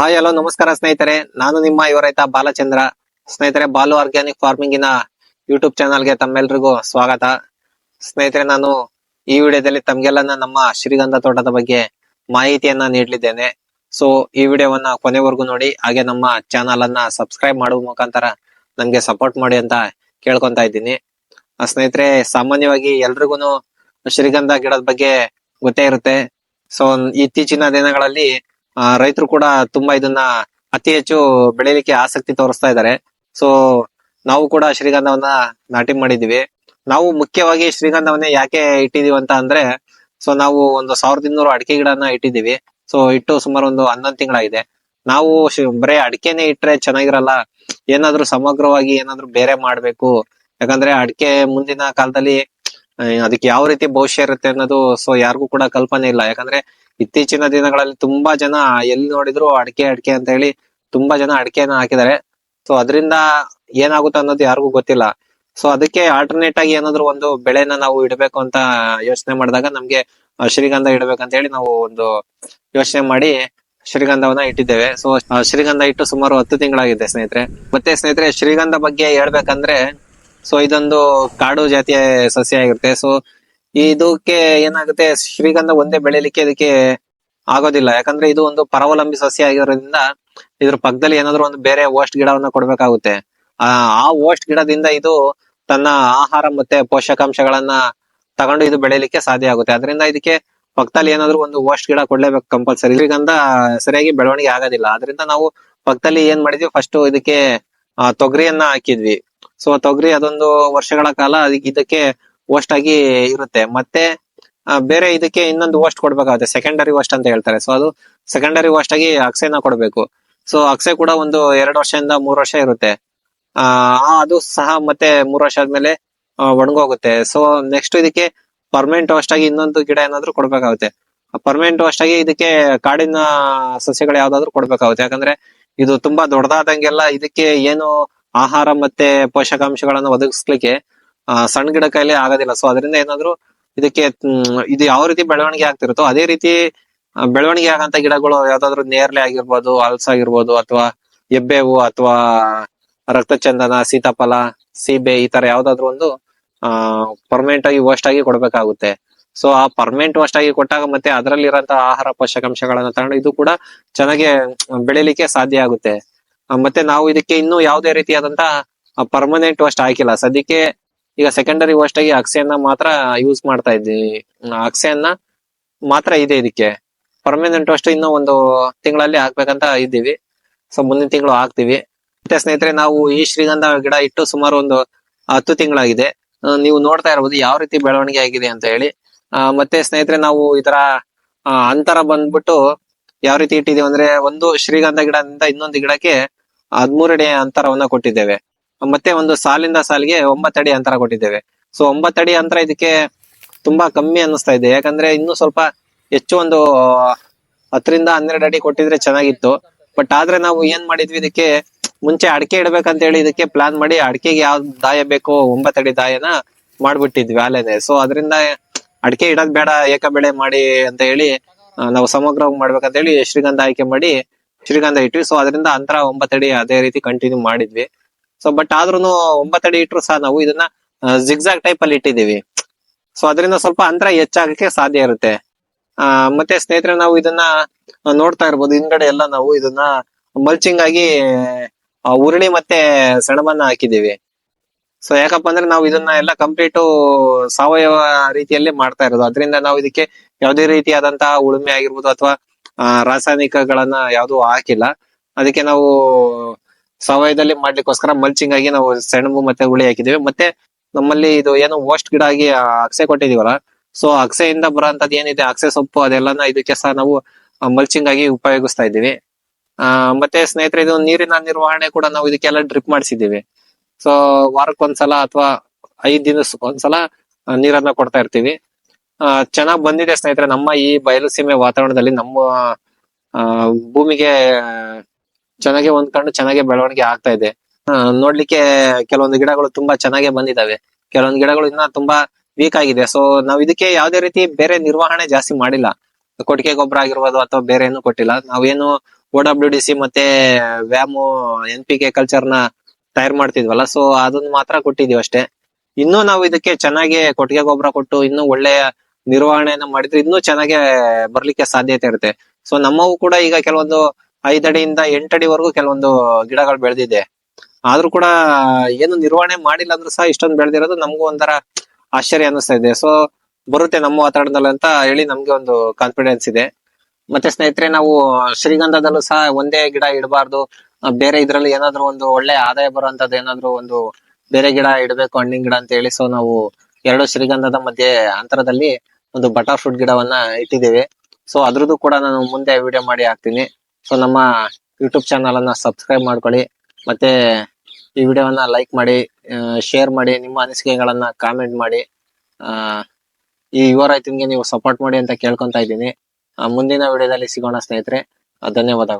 Hi hello ನಮಸ್ಕಾರ ಸ್ನೇಹಿತರೆ. ನಾನು ನಿಮ್ಮ ಇವರೈತ ರೈತ ಬಾಲಚಂದ್ರ. ಸ್ನೇಹಿತರೆ, ಬಾಲು ಆರ್ಗ್ಯಾನಿಕ್ ಫಾರ್ಮಿಂಗಿನ ಯೂಟ್ಯೂಬ್ ಚಾನಲ್ಗೆ ತಮ್ಮೆಲ್ರಿಗೂ ಸ್ವಾಗತ. ಸ್ನೇಹಿತರೆ, ನಾನು ಈ ವಿಡಿಯೋದಲ್ಲಿ ತಮ್ಗೆಲ್ಲ ನಮ್ಮ ಶ್ರೀಗಂಧ ತೋಟದ ಬಗ್ಗೆ ಮಾಹಿತಿಯನ್ನ ನೀಡಲಿದ್ದೇನೆ. ಸೊ ಈ ವಿಡಿಯೋವನ್ನ ಕೊನೆವರೆಗೂ ನೋಡಿ, ಹಾಗೆ ನಮ್ಮ ಚಾನಲ್ ಅನ್ನ ಸಬ್ಸ್ಕ್ರೈಬ್ ಮಾಡುವ ಮುಖಾಂತರ ನಮ್ಗೆ ಸಪೋರ್ಟ್ ಮಾಡಿ ಅಂತ ಕೇಳ್ಕೊಂತ ಇದ್ದೀನಿ. ಸ್ನೇಹಿತರೆ, ಸಾಮಾನ್ಯವಾಗಿ ಎಲ್ರಿಗೂ ಶ್ರೀಗಂಧ ಗಿಡದ ಬಗ್ಗೆ ಗೊತ್ತೇ ಇರುತ್ತೆ. ಸೊ ಇತ್ತೀಚಿನ ದಿನಗಳಲ್ಲಿ ರೈತರು ಕೂಡ ತುಂಬಾ ಇದನ್ನ ಅತಿ ಹೆಚ್ಚು ಬೆಳಿಲಿಕ್ಕೆ ಆಸಕ್ತಿ ತೋರಿಸ್ತಾ ಇದ್ದಾರೆ. ಸೊ ನಾವು ಕೂಡ ಶ್ರೀಗಂಧವನ್ನ ನಾಟಿ ಮಾಡಿದೀವಿ ನಾವು ಮುಖ್ಯವಾಗಿ ಶ್ರೀಗಂಧವನ್ನೇ ಯಾಕೆ ಇಟ್ಟಿದೀವಿ ಅಂತ ಅಂದ್ರೆ ಸೊ ನಾವು ಒಂದು ಸಾವಿರದ ಇನ್ನೂರು ಅಡಿಕೆ ಗಿಡನ ಇಟ್ಟಿದೀವಿ ಸೊ ಇಟ್ಟು ಸುಮಾರು ಒಂದು ಹನ್ನೊಂದು ತಿಂಗಳಾಗಿದೆ. ನಾವು ಬರೇ ಅಡಿಕೆನೆ ಇಟ್ರೆ ಚೆನ್ನಾಗಿರಲ್ಲ. ಏನಾದ್ರೂ ಸಮಗ್ರವಾಗಿ ಏನಾದ್ರೂ ಬೇರೆ ಮಾಡ್ಬೇಕು. ಯಾಕಂದ್ರೆ ಅಡಿಕೆ ಮುಂದಿನ ಕಾಲದಲ್ಲಿ ಆ, ಅದಕ್ಕೆ ಯಾವ ರೀತಿ ಭವಿಷ್ಯ ಇರುತ್ತೆ ಅನ್ನೋದು ಸೊ ಯಾರಿಗೂ ಕೂಡ ಕಲ್ಪನೆ ಇಲ್ಲ. ಯಾಕಂದ್ರೆ ಇತ್ತೀಚಿನ ದಿನಗಳಲ್ಲಿ ತುಂಬಾ ಜನ ಎಲ್ಲಿ ನೋಡಿದ್ರು ಅಡಿಕೆ ಅಡಿಕೆ ಅಂತ ಹೇಳಿ ತುಂಬಾ ಜನ ಅಡಿಕೆನ ಹಾಕಿದ್ದಾರೆ. ಸೊ ಅದರಿಂದ ಏನಾಗುತ್ತೆ ಅನ್ನೋದು ಯಾರಿಗೂ ಗೊತ್ತಿಲ್ಲ. ಸೊ ಅದಕ್ಕೆ ಆಲ್ಟರ್ನೇಟ್ ಆಗಿ ಏನಾದ್ರು ಒಂದು ಬೆಳೆನ ನಾವು ಇಡಬೇಕು ಅಂತ ಯೋಚನೆ ಮಾಡಿದಾಗ ನಮ್ಗೆ ಶ್ರೀಗಂಧ ಇಡಬೇಕಂತ ಹೇಳಿ ನಾವು ಒಂದು ಯೋಚನೆ ಮಾಡಿ ಶ್ರೀಗಂಧವನ್ನ ಇಟ್ಟಿದ್ದೇವೆ. ಸೊ ಶ್ರೀಗಂಧ ಇಟ್ಟು ಸುಮಾರು ಹತ್ತು ತಿಂಗಳಾಗಿದೆ ಸ್ನೇಹಿತರೆ. ಮತ್ತೆ ಸ್ನೇಹಿತರೆ, ಶ್ರೀಗಂಧ ಬಗ್ಗೆ ಹೇಳ್ಬೇಕಂದ್ರೆ ಸೊ ಇದೊಂದು ಕಾಡು ಜಾತಿಯ ಸಸ್ಯ ಆಗಿರುತ್ತೆ. ಸೊ ಇದಕ್ಕೆ ಏನಾಗುತ್ತೆ, ಶ್ರೀಗಂಧ ಒಂದೇ ಬೆಳಿಲಿಕ್ಕೆ ಇದಕ್ಕೆ ಆಗೋದಿಲ್ಲ. ಯಾಕಂದ್ರೆ ಇದು ಒಂದು ಪರಾವಲಂಬಿ ಸಸ್ಯ ಆಗಿರೋದ್ರಿಂದ ಇದ್ರ ಪಕ್ಕದಲ್ಲಿ ಏನಾದ್ರು ಒಂದು ಬೇರೆ ಓಸ್ಟ್ ಗಿಡವನ್ನ ಕೊಡ್ಬೇಕಾಗುತ್ತೆ. ಆ ಓಸ್ಟ್ ಗಿಡದಿಂದ ಇದು ತನ್ನ ಆಹಾರ ಮತ್ತೆ ಪೋಷಕಾಂಶಗಳನ್ನ ತಗೊಂಡು ಇದು ಬೆಳಿಲಿಕ್ಕೆ ಸಾಧ್ಯ ಆಗುತ್ತೆ. ಅದರಿಂದ ಇದಕ್ಕೆ ಪಕ್ಕದಲ್ಲಿ ಏನಾದ್ರು ಒಂದು ಓಸ್ಟ್ ಗಿಡ ಕೊಡ್ಲೇಬೇಕು ಕಂಪಲ್ಸರಿ. ಶ್ರೀಗಂಧ ಸರಿಯಾಗಿ ಬೆಳವಣಿಗೆ ಆಗೋದಿಲ್ಲ. ಅದರಿಂದ ನಾವು ಪಕ್ಕದಲ್ಲಿ ಏನ್ ಮಾಡಿದ್ವಿ ಫಸ್ಟ್ ಇದಕ್ಕೆ ತೊಗರಿಯನ್ನ ಹಾಕಿದ್ವಿ. ಸೊ ತೊಗರಿ, ಅದೊಂದು ವರ್ಷಗಳ ಕಾಲ ಇದಕ್ಕೆ ಓಸ್ಟ್ ಆಗಿ ಇರುತ್ತೆ. ಮತ್ತೆ ಬೇರೆ ಇದಕ್ಕೆ ಇನ್ನೊಂದು ಓಸ್ಟ್ ಕೊಡ್ಬೇಕಾಗುತ್ತೆ. ಸೆಕೆಂಡರಿ ಓಸ್ಟ್ ಅಂತ ಹೇಳ್ತಾರೆ. ಸೊ ಅದು ಸೆಕೆಂಡರಿ ಓಸ್ಟ್ ಆಗಿ ಅಕ್ಸೆನ ಕೊಡ್ಬೇಕು. ಸೊ ಅಕ್ಸೆ ಕೂಡ ಒಂದು ಎರಡು ವರ್ಷದಿಂದ ಮೂರು ವರ್ಷ ಇರುತ್ತೆ. ಆ, ಅದು ಸಹ ಮತ್ತೆ ಮೂರು ವರ್ಷ ಆದ್ಮೇಲೆ ಒಣಗೋಗುತ್ತೆ. ಸೊ ನೆಕ್ಸ್ಟ್ ಇದಕ್ಕೆ ಪರ್ಮನೆಂಟ್ ಓಸ್ಟ್ ಆಗಿ ಇನ್ನೊಂದು ಗಿಡ ಏನಾದ್ರು ಕೊಡ್ಬೇಕಾಗುತ್ತೆ. ಪರ್ಮನೆಂಟ್ ಓಸ್ಟ್ ಆಗಿ ಇದಕ್ಕೆ ಕಾಡಿನ ಸಸ್ಯಗಳು ಯಾವ್ದಾದ್ರು ಕೊಡ್ಬೇಕಾಗುತ್ತೆ. ಯಾಕಂದ್ರೆ ಇದು ತುಂಬಾ ದೊಡ್ಡದಾದಂಗೆಲ್ಲ ಇದಕ್ಕೆ ಏನು ಆಹಾರ ಮತ್ತೆ ಪೋಷಕಾಂಶಗಳನ್ನು ಒದಗಿಸ್ಲಿಕ್ಕೆ ಸಣ್ಣ ಗಿಡ ಕೈಲಿ ಆಗೋದಿಲ್ಲ. ಸೊ ಅದರಿಂದ ಏನಾದ್ರು ಇದಕ್ಕೆ ಇದು ಯಾವ ರೀತಿ ಬೆಳವಣಿಗೆ ಆಗ್ತಿರುತ್ತೋ, ಅದೇ ರೀತಿ ಬೆಳವಣಿಗೆ ಆಗಂತ ಗಿಡಗಳು ಯಾವ್ದಾದ್ರು ನೇರ್ಲೆ ಆಗಿರ್ಬೋದು, ಹಲ್ಸ್ ಆಗಿರ್ಬೋದು, ಅಥವಾ ಎಬ್ಬೇವು, ಅಥವಾ ರಕ್ತಚಂದನ, ಸೀತಾಫಲ, ಸೀಬೆ ಈ ತರ ಯಾವ್ದಾದ್ರು ಒಂದು, ಆ ಪರ್ಮನೆಂಟ್ ಆಗಿ ವೇಸ್ಟ್ ಆಗಿ ಕೊಡ್ಬೇಕಾಗುತ್ತೆ. ಸೊ ಆ ಪರ್ಮನೆಂಟ್ ವೋಸ್ಟ್ ಆಗಿ ಕೊಟ್ಟಾಗ ಮತ್ತೆ ಅದರಲ್ಲಿರೋಂತ ಆಹಾರ ಪೋಷಕಾಂಶಗಳನ್ನ ತಗೊಂಡು ಇದು ಕೂಡ ಚೆನ್ನಾಗಿ ಬೆಳಿಲಿಕ್ಕೆ ಸಾಧ್ಯ ಆಗುತ್ತೆ. ಮತ್ತೆ ನಾವು ಇದಕ್ಕೆ ಇನ್ನೂ ಯಾವುದೇ ರೀತಿಯಾದಂತಹ ಪರ್ಮನೆಂಟ್ ವಸ್ಟ್ ಹಾಕಿಲ್ಲ. ಸದ್ಯಕ್ಕೆ ಈಗ ಸೆಕೆಂಡರಿ ವಸ್ಟ್ ಆಗಿ ಅಕ್ಸೆಯನ್ನ ಮಾತ್ರ ಯೂಸ್ ಮಾಡ್ತಾ ಇದ್ದೀವಿ ಅಕ್ಸೆಯನ್ನ ಮಾತ್ರ ಇದೆ ಇದಕ್ಕೆ. ಪರ್ಮನೆಂಟ್ ವಸ್ಟ್ ಇನ್ನೂ ಒಂದು ತಿಂಗಳಲ್ಲಿ ಹಾಕ್ಬೇಕಂತ ಇದ್ದೀವಿ. ಸೊ ಮುಂದಿನ ತಿಂಗಳು ಹಾಕ್ತಿವಿ. ಮತ್ತೆ ಸ್ನೇಹಿತರೆ, ನಾವು ಈ ಶ್ರೀಗಂಧ ಗಿಡ ಇಟ್ಟು ಸುಮಾರು ಒಂದು ಹತ್ತು ತಿಂಗಳಾಗಿದೆ. ನೀವು ನೋಡ್ತಾ ಇರಬಹುದು ಯಾವ ರೀತಿ ಬೆಳವಣಿಗೆ ಆಗಿದೆ ಅಂತ ಹೇಳಿ. ಮತ್ತೆ ಸ್ನೇಹಿತರೆ, ನಾವು ಇದರ ಅಂತರ ಬಂದ್ಬಿಟ್ಟು ಯಾವ ರೀತಿ ಇಟ್ಟಿದೀವಿ ಅಂದ್ರೆ, ಒಂದು ಶ್ರೀಗಂಧ ಗಿಡದಿಂದ ಇನ್ನೊಂದು ಗಿಡಕ್ಕೆ ಹದ್ಮೂರಡಿ ಅಂತರವನ್ನ ಕೊಟ್ಟಿದ್ದೇವೆ. ಮತ್ತೆ ಒಂದು ಸಾಲಿಂದ ಸಾಲಿಗೆ ಒಂಬತ್ತಡಿ ಅಂತರ ಕೊಟ್ಟಿದ್ದೇವೆ. ಸೊ ಒಂಬತ್ತಡಿ ಅಂತರ ಇದಕ್ಕೆ ತುಂಬಾ ಕಮ್ಮಿ ಅನ್ನಿಸ್ತಾ ಇದೆ. ಯಾಕಂದ್ರೆ ಇನ್ನೂ ಸ್ವಲ್ಪ ಹೆಚ್ಚು ಒಂದು ಹತ್ತರಿಂದ ಹನ್ನೆರಡು ಅಡಿ ಕೊಟ್ಟಿದ್ರೆ ಚೆನ್ನಾಗಿತ್ತು. ಬಟ್ ಆದ್ರೆ ನಾವು ಏನ್ ಮಾಡಿದ್ವಿ, ಇದಕ್ಕೆ ಮುಂಚೆ ಅಡಿಕೆ ಇಡ್ಬೇಕಂತ ಹೇಳಿ ಇದಕ್ಕೆ ಪ್ಲಾನ್ ಮಾಡಿ ಅಡಿಕೆಗೆ ಯಾವ ದಾಯ ಬೇಕೋ ಒಂಬತ್ತಡಿ ದಾಯನ ಮಾಡ್ಬಿಟ್ಟಿದ್ವಿ ಅಲ್ಲೇನೆ ಸೊ ಅದರಿಂದ ಅಡಿಕೆ ಇಡೋದ್ ಬೇಡ ಏಕ ಬೆಳೆ ಮಾಡಿ ಅಂತ ಹೇಳಿ ನಾವು ಸಮಗ್ರವಾಗಿ ಮಾಡ್ಬೇಕಂತ ಹೇಳಿ ಶ್ರೀಗಂಧ ಆಯ್ಕೆ ಮಾಡಿ ಶ್ರೀಗಂಧ ಇಟ್ವಿ. ಸೊ ಅದರಿಂದ ಅಂತರ ಒಂಬತ್ತಡಿ ಅದೇ ರೀತಿ ಕಂಟಿನ್ಯೂ ಮಾಡಿದ್ವಿ. ಸೊ ಬಟ್ ಆದ್ರೂ ಒಂಬತ್ತಡಿ ಇಟ್ರು ಸಹ ನಾವು ಇದನ್ನ ಜಿಗ್ಜಾಗ್ ಟೈಪ್ ಅಲ್ಲಿ ಇಟ್ಟಿದೀವಿ ಸೊ ಅದರಿಂದ ಸ್ವಲ್ಪ ಅಂತರ ಹೆಚ್ಚಾಗಕ್ಕೆ ಸಾಧ್ಯ ಇರುತ್ತೆ. ಆ, ಮತ್ತೆ ಸ್ನೇಹಿತರೆ, ನಾವು ಇದನ್ನ ನೋಡ್ತಾ ಇರ್ಬೋದು. ಹಿಂದ್ಗಡೆ ಎಲ್ಲ ನಾವು ಇದನ್ನ ಮಲ್ಚಿಂಗ್ ಆಗಿ ಉರುಳಿ ಮತ್ತೆ ಸೆಣಬನ್ನ ಹಾಕಿದ್ದೀವಿ. ಸೊ ಯಾಕಪ್ಪ ಅಂದ್ರೆ ನಾವು ಇದನ್ನ ಎಲ್ಲ ಕಂಪ್ಲೀಟ್ ಸಾವಯವ ರೀತಿಯಲ್ಲಿ ಮಾಡ್ತಾ ಇರೋದು. ಅದರಿಂದ ನಾವು ಇದಕ್ಕೆ ಯಾವುದೇ ರೀತಿಯಾದಂತಹ ಉಳುಮೆ ಆಗಿರ್ಬೋದು ಅಥವಾ ರಾಸಾಯನಿಕಗಳನ್ನ ಯಾವ್ದು ಹಾಕಿಲ್ಲ. ಅದಕ್ಕೆ ನಾವು ಸಾವಯವದಲ್ಲಿ ಮಾಡ್ಲಿಕ್ಕೋಸ್ಕರ ಮಲ್ಚಿಂಗ್ ಆಗಿ ನಾವು ಸೆಣಬು ಮತ್ತೆ ಹುಳಿ ಹಾಕಿದೀವಿ ಮತ್ತೆ ನಮ್ಮಲ್ಲಿ ಇದು ಏನು ಓಸ್ಟ್ ಗಿಡ ಆಗಿ ಆ, ಅಕ್ಸೆ ಕೊಟ್ಟಿದೀವಲ್ಲ ಸೊ ಅಕ್ಸೆಯಿಂದ ಬರೋಂಥದ್ದು ಏನಿದೆ ಅಕ್ಸೆ ಸೊಪ್ಪು ಅದೆಲ್ಲನ ಇದಕ್ಕೆ ಸಹ ನಾವು ಮಲ್ಚಿಂಗ್ ಆಗಿ ಉಪಯೋಗಿಸ್ತಾ ಇದ್ದೀವಿ. ಆ ಮತ್ತೆ ಸ್ನೇಹಿತರೆ ಇದು ನೀರಿನ ನಿರ್ವಹಣೆ ಕೂಡ ನಾವು ಇದಕ್ಕೆಲ್ಲ ಡ್ರಿಪ್ ಮಾಡಿಸಿದ್ದೀವಿ. ಸೊ ವಾರಕ್ಕೊಂದ್ಸಲ ಅಥವಾ ಐದ್ ದಿನ ಒಂದ್ಸಲ ಆ, ನೀರನ್ನ ಕೊಡ್ತಾ ಇರ್ತೀವಿ. ಆ ಚೆನ್ನಾಗ್ ಬಂದಿದೆ ಸ್ನೇಹಿತರೆ. ನಮ್ಮ ಈ ಬಯಲು ಸೀಮೆ ವಾತಾವರಣದಲ್ಲಿ ನಮ್ಮ ಭೂಮಿಗೆ ಚೆನ್ನಾಗಿ ಹೊಂದ್ಕೊಂಡು ಚೆನ್ನಾಗಿ ಬೆಳವಣಿಗೆ ಆಗ್ತಾ ಇದೆ. ನೋಡ್ಲಿಕ್ಕೆ ಕೆಲವೊಂದು ಗಿಡಗಳು ತುಂಬಾ ಚೆನ್ನಾಗೆ ಬಂದಿದಾವೆ. ಕೆಲವೊಂದು ಗಿಡಗಳು ಇನ್ನ ತುಂಬಾ ವೀಕ್ ಆಗಿದೆ. ಸೊ ನಾವ್ ಇದಕ್ಕೆ ಯಾವುದೇ ರೀತಿ ಬೇರೆ ನಿರ್ವಹಣೆ ಜಾಸ್ತಿ ಮಾಡಿಲ್ಲ. ಕೊಟ್ಟಿಗೆ ಗೊಬ್ಬರ ಆಗಿರ್ಬೋದು ಅಥವಾ ಬೇರೆ ಏನು ಕೊಟ್ಟಿಲ್ಲ. ನಾವೇನು ಓ ಡಬ್ಲ್ಯೂ ಡಿ ಸಿ ಮತ್ತೆ ವ್ಯಾಮು ಎನ್ ಪಿ ಕೆ ಕಲ್ಚರ್ನ ತಯಾರು ಮಾಡ್ತಿದ್ವಲ್ಲ ಸೊ ಅದನ್ನ ಮಾತ್ರ ಕೊಟ್ಟಿದೀವಿ ಅಷ್ಟೇ. ಇನ್ನೂ ನಾವು ಇದಕ್ಕೆ ಚೆನ್ನಾಗಿ ಕೊಟ್ಟಿಗೆ ಗೊಬ್ಬರ ಕೊಟ್ಟು, ಇನ್ನೂ ಒಳ್ಳೆಯ ನಿರ್ವಹಣೆಯನ್ನ ಮಾಡಿದ್ರೆ ಇನ್ನೂ ಚೆನ್ನಾಗಿ ಬರ್ಲಿಕ್ಕೆ ಸಾಧ್ಯತೆ ಇರುತ್ತೆ. ಸೊ ನಮ್ಮವು ಕೂಡ ಈಗ ಕೆಲವೊಂದು ಐದಡಿಯಿಂದ ಎಂಟಡಿವರೆಗೂ ಕೆಲವೊಂದು ಗಿಡಗಳು ಬೆಳೆದಿದೆ. ಆದ್ರೂ ಕೂಡ ಏನು ನಿರ್ವಹಣೆ ಮಾಡಿಲ್ಲ ಅಂದ್ರೂ ಸಹ ಇಷ್ಟೊಂದು ಬೆಳೆದಿರೋದು ನಮಗೂ ಒಂಥರ ಆಶ್ಚರ್ಯ ಅನಿಸ್ತಾ ಇದೆ. ಸೊ ಬರುತ್ತೆ ನಮ್ಮ ವಾತಾವರಣದಲ್ಲಿ ಅಂತ ಹೇಳಿ ನಮ್ಗೆ ಒಂದು ಕಾನ್ಫಿಡೆನ್ಸ್ ಇದೆ. ಮತ್ತೆ ಸ್ನೇಹಿತರೆ, ನಾವು ಶ್ರೀಗಂಧದಲ್ಲೂ ಸಹ ಒಂದೇ ಗಿಡ ಇಡಬಾರ್ದು. ಬೇರೆ ಇದ್ರಲ್ಲಿ ಏನಾದ್ರು ಒಂದು ಒಳ್ಳೆ ಆದಾಯ ಬರುವಂತದ್ದು ಏನಾದ್ರು ಒಂದು ಬೇರೆ ಗಿಡ ಇಡಬೇಕು, ಹಣ್ಣಿನ ಗಿಡ ಅಂತ ಹೇಳಿ ಸೊ ನಾವು ಎರಡು ಶ್ರೀಗಂಧದ ಮಧ್ಯೆ ಅಂತರದಲ್ಲಿ ಒಂದು ಬಟರ್ ಫ್ರೂಟ್ ಗಿಡವನ್ನ ಇಟ್ಟಿದ್ದೀವಿ. ಸೊ ಅದ್ರದ್ದು ಕೂಡ ನಾನು ಮುಂದೆ ವಿಡಿಯೋ ಮಾಡಿ ಹಾಕ್ತೀನಿ. ಸೊ ನಮ್ಮ ಯೂಟ್ಯೂಬ್ ಚಾನಲ್ ಅನ್ನ ಸಬ್ಸ್ಕ್ರೈಬ್ ಮಾಡ್ಕೊಳ್ಳಿ. ಮತ್ತೆ ಈ ವಿಡಿಯೋವನ್ನ ಲೈಕ್ ಮಾಡಿ ಶೇರ್ ಮಾಡಿ, ನಿಮ್ಮ ಅನಿಸಿಕೆಗಳನ್ನ ಕಾಮೆಂಟ್ ಮಾಡಿ. ಈ ಯುವ ರೈತನಿಗೆ ನೀವು ಸಪೋರ್ಟ್ ಮಾಡಿ ಅಂತ ಕೇಳ್ಕೊಂತ ಇದ್ದೀನಿ. ಮುಂದಿನ ವಿಡಿಯೋದಲ್ಲಿ ಸಿಗೋಣ ಸ್ನೇಹಿತರೆ. ಧನ್ಯವಾದಗಳು.